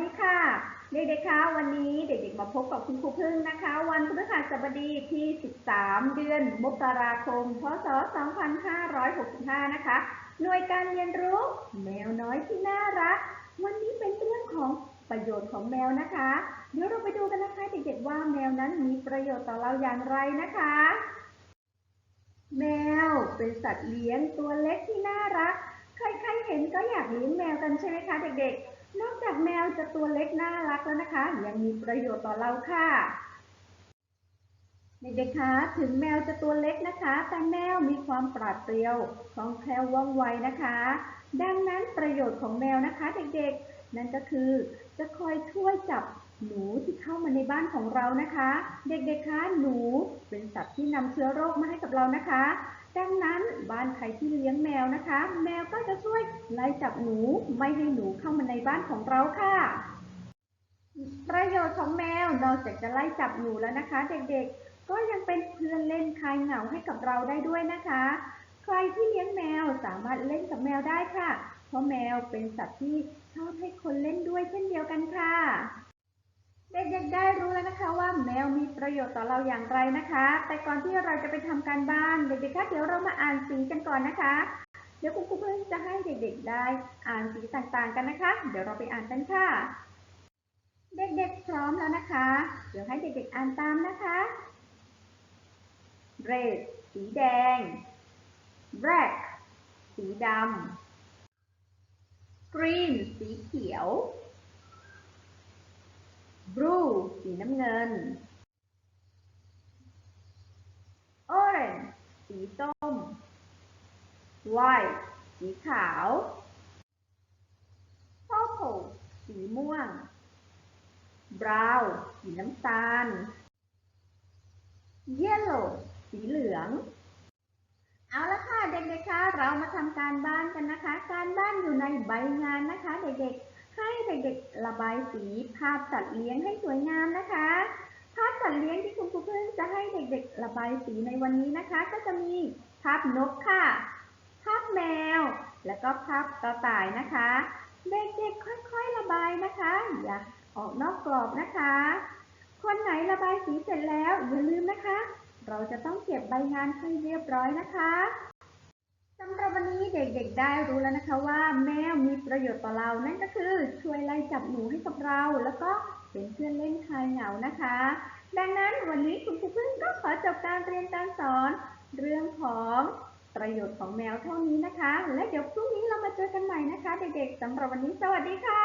ดีค่ะ เด็กๆคะวันนี้เด็กๆมาพบกับคุณครูพึ่งนะคะ วันพฤหัสบดีที่ 13 เดือนมกราคม พศ 2565 นะคะ หน่วยการเรียนรู้ แมวน้อยที่น่ารัก วันนี้เป็นเรื่องของประโยชน์ของแมวนะคะ เดี๋ยวเราไปดูกันนะคะเด็กๆว่าแมวนั้นมีประโยชน์ต่อเราอย่างไรนะคะ แมวเป็นสัตว์เลี้ยงตัวเล็กที่น่ารัก ใครๆเห็นก็อยากเลี้ยงแมวกันใช่ไหมคะเด็กๆ นอกจากแมวจะตัวเล็กน่ารักแล้วนะคะ ยังมีประโยชน์ต่อเราค่ะเด็กๆคะถึงแมวจะตัวเล็กนะคะ แต่แมวมีความปราดเปรียวคล่องแคล่วว่องไวนะคะ ดังนั้นประโยชน์ของแมวนะคะ เด็กๆ นั่นก็คือ จะคอยช่วยจับหนูที่เข้ามาในบ้านของเรานะคะ เด็กๆคะหนูเป็นสัตว์ที่นำเชื้อโรคมาให้กับเรานะคะ ดังนั้นบ้านใครที่เลี้ยงแมวนะคะ แมวก็จะช่วยไล่จับหนูไม่ให้หนูเข้ามาในบ้านของเราค่ะ ประโยชน์ของแมวนอกจากจะไล่จับหนูแล้วนะคะ เด็กๆ ก็ยังเป็นเพื่อนเล่นคลายเหงาให้กับเราได้ด้วยนะคะ ใครที่เลี้ยงแมวสามารถเล่นกับแมวได้ค่ะ เพราะแมวเป็นสัตว์ที่ชอบให้คนเล่นด้วยเช่นเดียวกันค่ะ เด็กๆได้รู้แล้วนะคะว่าแมวมีประโยชน์ต่อเราอย่างไรนะคะ แต่ก่อนที่เราจะไปทำการบ้านเด็กๆคะเดี๋ยวเรามาอ่านสีกันก่อนนะคะ เดี๋ยวคุณครูเพิ่งจะให้เด็กๆได้อ่านสีต่างๆกันนะคะ เดี๋ยวเราไปอ่านกันค่ะ เด็กๆพร้อมแล้วนะคะ เดี๋ยวให้เด็กๆอ่านตามนะคะ red สีแดง black สีดำ green สีเขียว blue สีน้ำเงิน orange สีส้ม white สีขาว purple สีม่วง brown สีน้ำตาล yellow สีเหลือง เอาละค่ะเด็กๆคะเรามาทำการบ้านกันนะคะ การบ้านอยู่ในใบงานนะคะเด็กๆ ให้เด็กๆระบายสีภาพสัตว์เลี้ยงให้สวยงามนะคะ ภาพสัตว์เลี้ยงที่คุณครูเพิ่งจะให้เด็กๆระบายสีในวันนี้นะคะ ก็จะมีภาพนกค่ะ ภาพแมว แล้วก็ภาพกระต่ายนะคะ เด็กๆค่อยๆระบายนะคะ อย่าออกนอกกรอบนะคะ คนไหนระบายสีเสร็จแล้วอย่าลืมนะคะ เราจะต้องเก็บใบงานให้เรียบร้อยนะคะำหรับวันนี้เด็กๆได้รู้แล้วนะคะว่าแมวมีประโยชน์ต่อเรา นั่นก็คือช่วยไล่จับหนูให้กับเรา แล้วก็เป็นเพื่อนเล่นคลายเหงานะคะ ดังนั้นวันนี้คุณครูพึ่งก็ขอจบการเรียนการสอน เรื่องของประโยชน์ของแมวเท่านี้นะคะ และเดี๋ยวพรุ่งนี้เรามาเจอกันใหม่นะคะ เด็กๆสำหรับวันนี้สวัสดีค่ะ